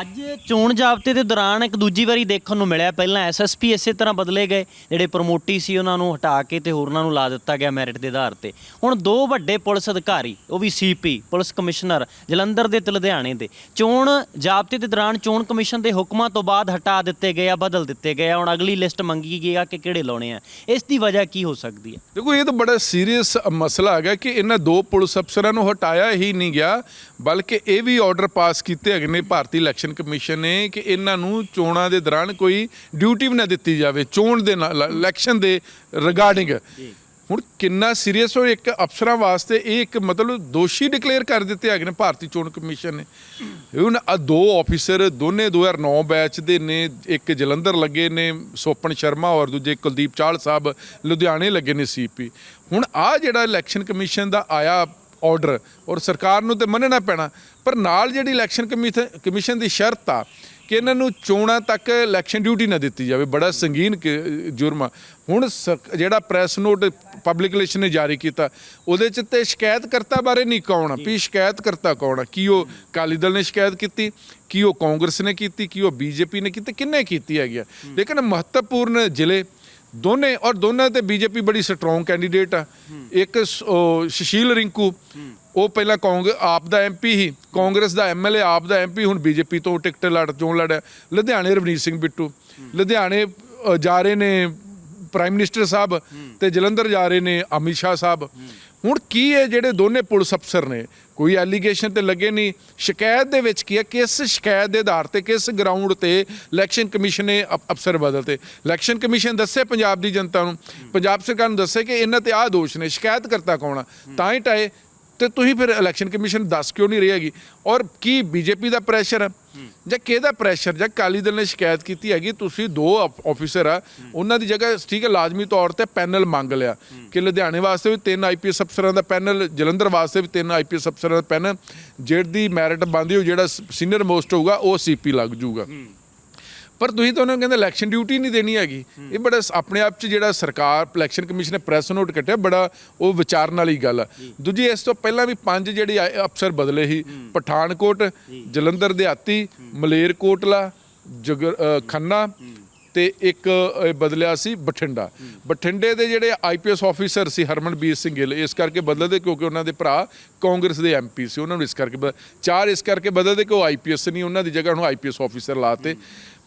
ਅੱਜ ਚੋਣ ਜਾਬਤੇ ਦੇ ਦੌਰਾਨ ਇੱਕ ਦੂਜੀ ਵਾਰੀ ਦੇਖਣ ਨੂੰ ਮਿਲਿਆ। ਪਹਿਲਾਂ ਐਸਐਸਪੀ ਇਸੇ ਤਰ੍ਹਾਂ ਬਦਲੇ ਗਏ, ਜਿਹੜੇ ਪ੍ਰਮੋਟੀ ਸੀ ਉਹਨਾਂ ਨੂੰ ਹਟਾ ਕੇ ਤੇ ਹੋਰਨਾਂ ਨੂੰ ਲਾ ਦਿੱਤਾ ਗਿਆ ਮੈਰਿਟ ਦੇ ਆਧਾਰ ਤੇ। ਹੁਣ ਦੋ ਵੱਡੇ ਪੁਲਿਸ ਅਧਿਕਾਰੀ, ਉਹ ਵੀ ਸੀਪੀ ਪੁਲਿਸ ਕਮਿਸ਼ਨਰ ਜਲੰਧਰ ਦੇ ਤੇ ਲੁਧਿਆਣੇ ਦੇ। ਚੋਣ ਜਾਬਤੇ ਦੇ ਦੌਰਾਨ ਚੋਣ ਕਮਿਸ਼ਨ ਦੇ ਹੁਕਮਾਂ ਤੋਂ ਬਾਅਦ ਹਟਾ ਦਿੱਤੇ ਗਏ ਆ, ਬਦਲ ਦਿੱਤੇ ਗਏ ਆ। ਹੁਣ ਅਗਲੀ ਲਿਸਟ ਮੰਗੀ ਗਈ ਆ ਕਿ ਕਿਹੜੇ ਲਾਉਣੇ ਆ। ਇਸ ਦੀ ਵਜ੍ਹਾ ਕੀ ਹੋ ਸਕਦੀ ਹੈ ਦੇਖੋ, ਇਹ ਤਾਂ ਬੜਾ ਸੀਰੀਅਸ ਮਸਲਾ ਹੈਗਾ ਕਿ ਇਹਨਾਂ ਦੋ ਪੁਲਿਸ ਅਫਸਰਾਂ ਨੂੰ ਹਟਾਇਆ ਹੀ ਨਹੀਂ ਗਿਆ, ਬਲਕਿ ਇਹ ਵੀ ਆਰਡਰ ਪਾਸ ਕੀਤੇ ਹੈਗੇ ਨੇ ਭਾਰਤੀ ਇਲੈਕਸ਼ਨ ਕਮਿਸ਼ਨ ਨੇ ਕਿ ਇਹਨਾਂ ਨੂੰ ਚੋਣਾਂ ਦੇ ਦੌਰਾਨ ਕੋਈ ਡਿਊਟੀ ਵੀ ਨਾ ਦਿੱਤੀ ਜਾਵੇ ਚੋਣ ਦੇ ਨਾਲ ਇਲੈਕਸ਼ਨ ਦੇ ਰਿਗਾਰਡਿੰਗ ਹੁਣ ਕਿੰਨਾ ਸੀਰੀਅਸ ਹੋ ਇੱਕ ਅਫਸਰਾਂ ਵਾਸਤੇ ਇਹ ਇੱਕ ਮਤਲਬ ਦੋਸ਼ੀ ਡਿਕਲੇਅਰ ਕਰ ਦਿੱਤੇ ਹੈਗੇ ਨੇ ਭਾਰਤੀ ਚੋਣ ਕਮਿਸ਼ਨ ਨੇ। ਹੁਣ ਆ ਦੋ ਆਫੀਸਰ ਦੋਨੇ 2009 ਬੈਚ ਦੇ ਨੇ ਇੱਕ ਜਲੰਧਰ ਲੱਗੇ ਨੇ ਸੋਪਨ ਸ਼ਰਮਾ ਔਰ ਦੂਜੇ ਕੁਲਦੀਪ ਚਾਹਲ ਸਾਹਿਬ ਲੁਧਿਆਣੇ ਲੱਗੇ ਨੇ ਸੀਪੀ ਹੁਣ ਆ ਜਿਹੜਾ ਇਲੈਕਸ਼ਨ ਕਮਿਸ਼ਨ ਦਾ ਆਇਆ ਆਰਡਰ ਔਰ ਸਰਕਾਰ ਨੂੰ ਤੇ ਮੰਨਣਾ ਪੈਣਾ। ਪਰ ਨਾਲ ਜਿਹੜੀ ਇਲੈਕਸ਼ਨ ਕਮਿਸ਼ਨ ਕਮਿਸ਼ਨ ਦੀ ਸ਼ਰਤ ਆ ਕਿ ਇਹਨਾਂ ਨੂੰ ਚੋਣਾਂ ਤੱਕ ਇਲੈਕਸ਼ਨ ਡਿਊਟੀ ਨਾ ਦਿੱਤੀ ਜਾਵੇ। ਬੜਾ ਸੰਗੀਨ ਕ- ਜੁਰਮ ਆ। ਹੁਣ ਸਰ- ਜਿਹੜਾ ਪ੍ਰੈਸ ਨੋਟ ਪਬਲਿਕ ਰਿਲੇਸ਼ਨ ਨੇ ਜਾਰੀ ਕੀਤਾ, ਉਹਦੇ ਚ ਤੇ ਸ਼ਿਕਾਇਤਕਰਤਾ ਬਾਰੇ ਨਹੀਂ ਕੌਣ ਆ। ਵੀ ਸ਼ਿਕਾਇਤਕਰਤਾ ਕੌਣ ਆ? ਕੀ ਉਹ ਅਕਾਲੀ ਦਲ ਨੇ ਸ਼ਿਕਾਇਤ ਕੀਤੀ? ਕੀ ਉਹ ਕਾਂਗਰਸ ਨੇ ਕੀਤੀ? ਕੀ ਉਹ ਬੀਜੇਪੀ ਨੇ ਕੀਤੀ? ਕਿੰਨੇ ਕੀਤੀ ਹੈਗੀ ਆ? ਲੇਕਿਨ ਮਹੱਤਵਪੂਰਨ ਜ਼ਿਲ੍ਹੇ ਦੋਨੇ, ਔਰ ਦੋਨਾਂ ਤੇ ਬੀਜੇਪੀ ਬੜੀ ਸਟਰੋਂਗ ਕੈਂਡੀਡੇਟ ਆ। ਇੱਕ ਸ- ਸੁਸ਼ੀਲ ਰਿੰਕੂ, ਉਹ ਪਹਿਲਾਂ ਕਾਂਗ, ਆਪ ਦਾ ਐਮਪੀ ਹੀ ਕਾਂਗਰਸ ਦਾ ਐਮਐਲਏ ਆਪ ਦਾ ਐਮਪੀ ਹੁਣ ਬੀਜੇਪੀ ਤੋਂ ਟਿਕਟ ਲੜ, ਚੋਣ ਲੜਿਆ ਲੁਧਿਆਣੇ ਰਵਨੀਤ ਸਿੰਘ ਬਿੱਟੂ। ਲੁਧਿਆਣੇ ਜਾ ਰਹੇ ਨੇ ਪ੍ਰਾਈਮ ਮਿਨਿਸਟਰ ਸਾਹਿਬ ਤੇ ਜਲੰਧਰ ਜਾ ਰਹੇ ਨੇ ਅਮਿਤ ਸ਼ਾਹ ਸਾਹਿਬ। ਹੁਣ ਕੀ ਹੈ ਜਿਹੜੇ ਦੋਨੇ ਪੁਲਿਸ ਅਫਸਰ ਨੇ? ਕੋਈ ਐਲੀਗੇਸ਼ਨ ਤੇ ਲੱਗੇ ਨਹੀਂ। ਸ਼ਿਕਾਇਤ ਦੇ ਵਿੱਚ ਕੀ ਹੈ? ਕਿਸ ਸ਼ਿਕਾਇਤ ਦੇ ਆਧਾਰ ਤੇ, ਕਿਸ ਗਰਾਊਂਡ ਤੇ ਇਲੈਕਸ਼ਨ ਕਮਿਸ਼ਨ ਨੇ ਅਫ- ਅਫਸਰ ਬਦਲਤੇ? ਇਲੈਕਸ਼ਨ ਕਮਿਸ਼ਨ ਦੱਸੇ ਪੰਜਾਬ ਦੀ ਜਨਤਾ ਨੂੰ? ਪੰਜਾਬ ਸਰਕਾਰ ਨੂੰ ਦੱਸੇ ਕਿ ਇਹਨਾਂ ਤੇ ਆਹ ਦੋਸ਼ ਨੇ। ਸ਼ਿਕਾਇਤ ਕਰਤਾ ਕੌਣ ਆ? ਤਾਂ ਹੀ ਟਾਏ ਤੇ ਤੁਸੀਂ ਫਿਰ ਇਲੈਕਸ਼ਨ ਕਮਿਸ਼ਨ ਦੱਸ ਕਿਉਂ ਨਹੀਂ ਰਹੀ ਹੈਗੀ? ਔਰ ਕੀ ਬੀਜੇਪੀ ਦਾ ਪ੍ਰੈਸ਼ਰ ਹੈ ਜਾਂ ਕਿਹਦਾ ਪ੍ਰੈਸ਼ਰ ਜਾਂ ਕਾਲੀ ਦਲ ਨੇ ਸ਼ਿਕਾਇਤ ਕੀਤੀ ਹੈਗੀ, ਤੁਸੀਂ ਦੋ ਆਫੀਸਰ ਆ, ਉਹਨਾਂ ਦੀ ਜਗ੍ਹਾ ਠੀਕ ਹੈ, ਲਾਜ਼ਮੀ ਤੌਰ ਤੇ ਪੈਨਲ ਮੰਗ ਲਿਆ ਕਿ ਲੁਧਿਆਣੇ ਵਾਸਤੇ ਵੀ ਤਿੰਨ ਆਈਪੀਐਸ ਅਫਸਰਾਂ ਦਾ ਪੈਨਲ, ਜਲੰਧਰ ਵਾਸਤੇ ਵੀ ਤਿੰਨ ਆਈਪੀਐਸ ਅਫਸਰਾਂ ਦਾ ਪੈਨਲ, ਜਿਹੜੀ ਮੈਰਿਟ ਬੰਦੀ ਹੋ ਜਿਹੜਾ ਸੀਨੀਅਰ ਮੋਸਟ ਹੋਊਗਾ, ਉਹ ਸੀਪੀ ਲੱਗ ਜਾਊਗਾ ਪਰ ਤੁਸੀਂ ਤਾਂ ਉਹਨਾਂ ਨੂੰ ਕਹਿੰਦੇ ਇਲੈਕਸ਼ਨ ਡਿਊਟੀ ਨਹੀਂ ਦੇਣੀ ਹੈਗੀ। ਇਹ ਬੜਾ ਆਪਣੇ ਆਪ 'ਚ ਜਿਹੜਾ ਸਰਕਾਰ ਇਲੈਕਸ਼ਨ ਕਮਿਸ਼ਨ ਨੇ ਪ੍ਰੈਸ ਨੋਟ ਕੱਟਿਆ ਬੜਾ ਉਹ ਵਿਚਾਰਨ ਵਾਲੀ ਗੱਲ ਆ। ਦੂਜੀ ਇਸ ਤੋਂ ਪਹਿਲਾਂ ਵੀ ਪੰਜ ਜਿਹੜੇ ਅਫਸਰ ਬਦਲੇ ਸੀ। ਪਠਾਨਕੋਟ ਜਲੰਧਰ ਦਿਹਾਤੀ ਮਲੇਰਕੋਟਲਾ ਖੰਨਾ ਤੇ ਇੱਕ ਬਦਲਿਆ ਸੀ ਬਠਿੰਡਾ। ਬਠਿੰਡੇ ਦੇ ਜਿਹੜੇ ਆਈਪੀਐਸ ਆਫੀਸਰ ਸੀ ਹਰਮਨਬੀਰ ਸਿੰਘ ਗਿੱਲ ਇਸ ਕਰਕੇ ਬਦਲਦੇ ਕਿਉਂਕਿ ਉਹਨਾਂ ਦੇ ਭਰਾ ਕਾਂਗਰਸ ਦੇ ਐਮਪੀ ਸੀ। ਉਹਨਾਂ ਨੂੰ ਇਸ ਕਰਕੇ ਚਾਰ ਇਸ ਕਰਕੇ ਬਦਲਦੇ ਕਿ ਉਹ ਆਈਪੀਐਸ ਨਹੀਂ ਉਹਨਾਂ ਦੀ ਜਗ੍ਹਾ ਨੂੰ ਆਈਪੀਐਸ ਆਫੀਸਰ ਲਾਤੇ।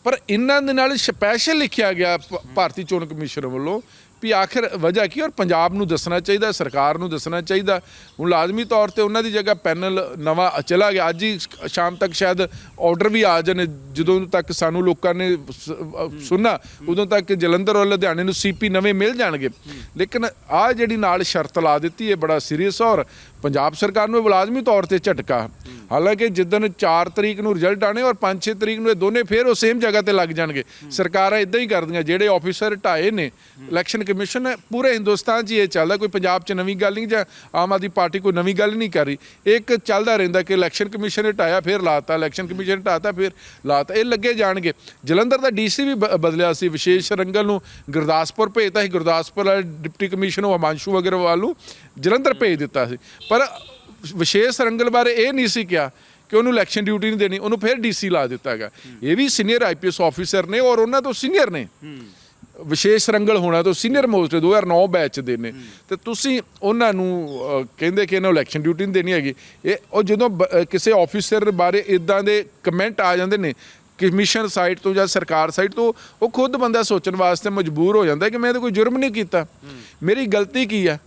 ਪਰ ਇਹਨਾਂ ਦੇ ਨਾਲ ਸਪੈਸ਼ਲ ਲਿਖਿਆ ਗਿਆ ਭਾਰਤੀ ਚੋਣ ਕਮਿਸ਼ਨ ਵੱਲੋਂ ਵੀ ਆਖਿਰ ਵਜ੍ਹਾ ਕੀ ਔਰ ਪੰਜਾਬ ਨੂੰ ਦੱਸਣਾ ਚਾਹੀਦਾ, ਸਰਕਾਰ ਨੂੰ ਦੱਸਣਾ ਚਾਹੀਦਾ। ਹੁਣ ਲਾਜ਼ਮੀ ਤੌਰ ਤੇ ਉਹਨਾਂ ਦੀ ਜਗ੍ਹਾ ਪੈਨਲ ਨਵਾਂ ਚਲਾ ਗਿਆ। ਅੱਜ ਹੀ ਸ਼ਾਮ ਤੱਕ ਸ਼ਾਇਦ ਆਰਡਰ ਵੀ ਆ ਜਾਣ। ਜਦੋਂ ਤੱਕ ਸਾਨੂੰ ਲੋਕਾਂ ਨੇ ਸੁਣਨਾ, ਉਦੋਂ ਤੱਕ ਜਲੰਧਰ ਔਰ ਲੁਧਿਆਣੇ ਨੂੰ ਸੀਪੀ ਨਵੇਂ ਮਿਲ ਜਾਣਗੇ। ਲੇਕਿਨ ਆ ਜਿਹੜੀ ਨਾਲ ਸ਼ਰਤ ਲਾ ਦਿੱਤੀ ਹੈ ਬੜਾ ਸੀਰੀਅਸ ਔਰ ਪੰਜਾਬ ਸਰਕਾਰ ਨੂੰ ਲਾਜ਼ਮੀ ਤੌਰ ਤੇ ਝਟਕਾ। ਹਾਲਾਂਕਿ ਜਿੱਦਣ 4 ਤਰੀਕ ਨੂੰ ਰਿਜ਼ਲਟ ਆਣੇ ਔਰ 5-6 ਤਰੀਕ ਨੂੰ ਇਹ ਦੋਨੇ ਫੇਰ ਉਹ ਸੇਮ ਜਗ੍ਹਾ ਤੇ ਲੱਗ ਜਾਣਗੇ। ਸਰਕਾਰਾਂ ਇਦਾਂ ਹੀ ਕਰਦੀਆਂ, ਜਿਹੜੇ ਆਫੀਸਰ ਢਾਏ ਨੇ ਇਲੈਕਸ਼ਨ ਕਮਿਸ਼ਨ ਪੂਰੇ ਹਿੰਦੁਸਤਾਨ 'ਚ ਹੀ ਇਹ ਚੱਲਦਾ, ਕੋਈ ਪੰਜਾਬ 'ਚ ਨਵੀਂ ਗੱਲ ਨਹੀਂ ਜਾਂ ਆਮ ਆਦਮੀ ਪਾਰਟੀ ਕੋਈ ਨਵੀਂ ਗੱਲ ਨਹੀਂ ਕਰ ਰਹੀ। ਇੱਕ ਚੱਲਦਾ ਰਹਿੰਦਾ ਕਿ ਇਲੈਕਸ਼ਨ ਕਮਿਸ਼ਨ ਨੇ ਢਾਇਆ, ਫਿਰ ਲਾਤਾ ਇਲੈਕਸ਼ਨ ਕਮਿਸ਼ਨ ਨੇ ਢਾਤਾ, ਫਿਰ ਲਾਤਾ, ਇਹ ਲੱਗੇ ਜਾਣਗੇ। ਜਲੰਧਰ ਦਾ ਡੀਸੀ ਵੀ ਬਦਲਿਆ ਸੀ, ਵਿਸ਼ੇਸ਼ ਰੰਗਲ ਨੂੰ ਗੁਰਦਾਸਪੁਰ ਭੇਜਤਾ ਸੀ, ਗੁਰਦਾਸਪੁਰ ਵਾਲੇ ਡਿਪਟੀ ਕਮਿਸ਼ਨਰ ਉਹ ਅਮਾਂਸ਼ੂ ਅਗਰਵਾਲ ਨੂੰ ਜਲੰਧਰ ਭੇਜ ਦਿੱਤਾ ਸੀ। ਪਰ ਵਿਸ਼ੇਸ਼ ਰੰਗਲ ਬਾਰੇ ਇਹ ਨਹੀਂ ਸੀ ਕਿਹਾ ਕਿ ਉਹਨੂੰ ਇਲੈਕਸ਼ਨ ਡਿਊਟੀ ਨਹੀਂ ਦੇਣੀ, ਉਹਨੂੰ ਫਿਰ ਡੀਸੀ ਲਾ ਦਿੱਤਾ ਹੈਗਾ ਇਹ ਵੀ ਸੀਨੀਅਰ ਆਈਪੀਐਸ ਆਫੀਸਰ ਨੇ ਔਰ ਉਹਨਾਂ ਤੋਂ ਸੀਨੀਅਰ ਨੇ। ਵਿਸ਼ੇਸ਼ ਰੰਗਲ ਹੋਣਾ ਤੋਂ ਸੀਨੀਅਰ ਮੋਸਟ 2009 ਬੈਚ ਦੇ ਨੇ। ਤੇ ਤੁਸੀਂ ਉਹਨਾਂ ਨੂੰ ਕਹਿੰਦੇ ਕਿ ਇਹਨਾਂ ਇਲੈਕਸ਼ਨ ਡਿਊਟੀ ਨਹੀਂ ਦੇਣੀ ਹੈਗੀ। ਇਹ, ਉਹ ਜਦੋਂ ਬ- ਕਿਸੇ ਆਫੀਸਰ ਬਾਰੇ ਇਦਾਂ ਦੇ ਕਮੈਂਟ ਆ ਜਾਂਦੇ ਨੇ ਕਮਿਸ਼ਨ ਸਾਈਟ ਤੋਂ ਜਾਂ ਸਰਕਾਰ ਸਾਈਟ ਤੋਂ, ਉਹ ਖੁਦ ਬੰਦਾ ਸੋਚਣ ਵਾਸਤੇ ਮਜਬੂਰ ਹੋ ਜਾਂਦਾ ਕਿ ਮੈਂ ਤਾਂ ਕੋਈ ਜੁਰਮ ਨਹੀਂ ਕੀਤਾ। ਮੇਰੀ ਗਲਤੀ ਕੀ ਆ?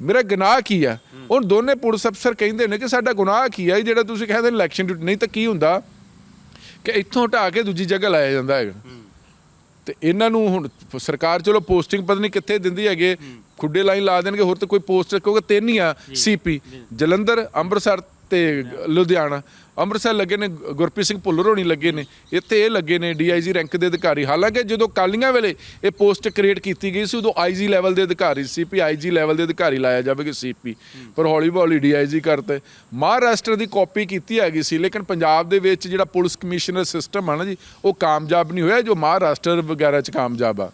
ਮੇਰਾ ਗੁਨਾਹ ਕੀ ਆ? ਉਹ ਦੋਨੇ ਪੁਲਿਸ ਅਫਸਰ ਕਹਿੰਦੇ ਨੇ ਕਿ ਸਾਡਾ ਗੁਨਾਹ ਕੀ ਆ? ਜਿਹੜਾ ਤੁਸੀਂ ਕਹਿੰਦੇ ਇਲੈਕਸ਼ਨ ਡਿਊਟੀ ਨਹੀਂ ਤਾਂ ਕੀ ਹੁੰਦਾ? ਕਿ ਇੱਥੋਂ ਹਟਾ ਕੇ ਦੂਜੀ ਜਗ੍ਹਾ ਲਾਇਆ ਜਾਂਦਾ ਹੈਗਾ। ਤੇ ਇਹਨਾਂ ਨੂੰ ਹੁਣ ਸਰਕਾਰ ਚਲੋ ਪੋਸਟਿੰਗ ਪਤਾ ਨਹੀਂ ਕਿੱਥੇ ਦਿੰਦੀ ਹੈਗੇ। ਖੁੱਡੇ ਲਾਈਨ ਲਾ ਦੇਣਗੇ ਹੋਰ ਤਾਂ ਕੋਈ ਪੋਸਟ ਕਿਉਂਕਿ ਤਿੰਨ ਹੀ ਆ ਸੀਪੀ ਜਲੰਧਰ ਅੰਮ੍ਰਿਤਸਰ ਤੇ ਲੁਧਿਆਣਾ। ਅੰਮ੍ਰਿਤਸਰ ਲੱਗੇ ਨੇ, ਗੁਰਪ੍ਰੀਤ ਸਿੰਘ ਭੁੱਲਰ ਹੋਣੀ ਲੱਗੇ ਨੇ, ਇੱਥੇ ਇਹ ਲੱਗੇ ਨੇ ਡੀਆਈਜੀ ਰੈਂਕ ਦੇ ਅਧਿਕਾਰੀ। ਹਾਲਾਂਕਿ ਜਦੋਂ ਕਾਲੀਆਂ ਵੇਲੇ ਇਹ ਪੋਸਟ ਕ੍ਰੀਏਟ ਕੀਤੀ ਗਈ ਸੀ, ਉਦੋਂ ਆਈਜੀ ਲੈਵਲ ਦੇ ਅਧਿਕਾਰੀ ਸੀ ਵੀ ਆਈਜੀ ਲੈਵਲ ਦੇ ਅਧਿਕਾਰੀ ਲਾਇਆ ਜਾਵੇਗਾ ਸੀਪੀ ਪਰ ਹੌਲੀ ਹੌਲੀ ਡੀਆਈਜੀ ਕਰਤੇ। ਮਹਾਰਾਸ਼ਟਰ ਦੀ ਕਾਪੀ ਕੀਤੀ ਹੈਗੀ ਸੀ, ਲੇਕਿਨ ਪੰਜਾਬ ਦੇ ਵਿੱਚ ਜਿਹੜਾ ਪੁਲਿਸ ਕਮਿਸ਼ਨਰ ਸਿਸਟਮ ਆ ਨਾ ਜੀ, ਉਹ ਕਾਮਯਾਬ ਨਹੀਂ ਹੋਇਆ, ਜੋ ਮਹਾਰਾਸ਼ਟਰ ਵਗੈਰਾ ਚ ਕਾਮਯਾਬ ਆ।